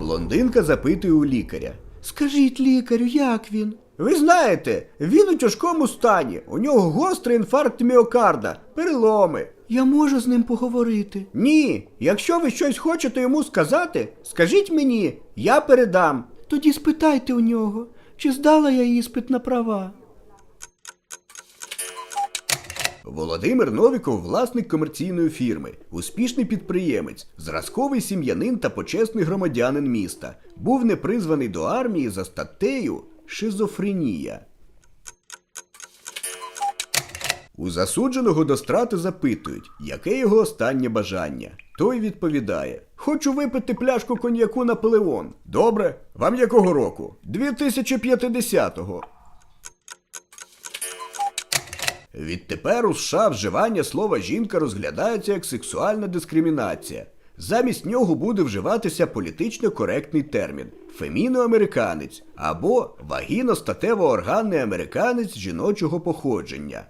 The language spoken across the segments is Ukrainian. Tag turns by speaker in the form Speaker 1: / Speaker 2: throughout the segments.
Speaker 1: Блондинка запитує у лікаря. Скажіть лікарю, як він? Ви знаєте, він у тяжкому стані. У нього гострий інфаркт міокарда, переломи. Я можу з ним поговорити. Ні. Якщо ви щось хочете йому сказати, скажіть мені, я передам. Тоді спитайте у нього, чи здала я іспит на права. Володимир Новіков власник комерційної фірми, успішний підприємець, зразковий сім'янин та почесний громадянин міста. Був непризваний до армії за статтею Шизофренія. У засудженого до страти запитують, яке його останнє бажання. Той відповідає: Хочу випити пляшку коньяку Наполеон. Добре, вам якого року? 2050-го. Відтепер у США вживання слова жінка розглядається як сексуальна дискримінація. Замість нього буде вживатися політично коректний термін феміноамериканець або вагіно-статево-органний американець жіночого походження.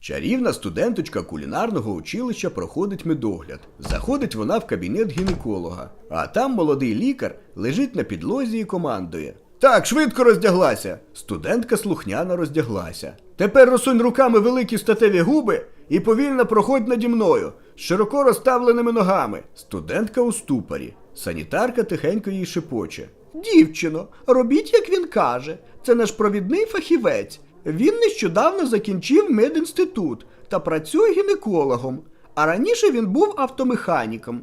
Speaker 1: Чарівна студенточка кулінарного училища проходить медогляд. Заходить вона в кабінет гінеколога, а там молодий лікар лежить на підлозі і командує. Так, швидко роздяглася. Студентка слухняно роздяглася. Тепер розсунь руками великі статеві губи і повільно проходь наді мною з широко розставленими ногами. Студентка у ступорі. Санітарка тихенько їй шепоче. Дівчино, робіть, як він каже. Це наш провідний фахівець. Він нещодавно закінчив медінститут та працює гінекологом. А раніше він був автомеханіком.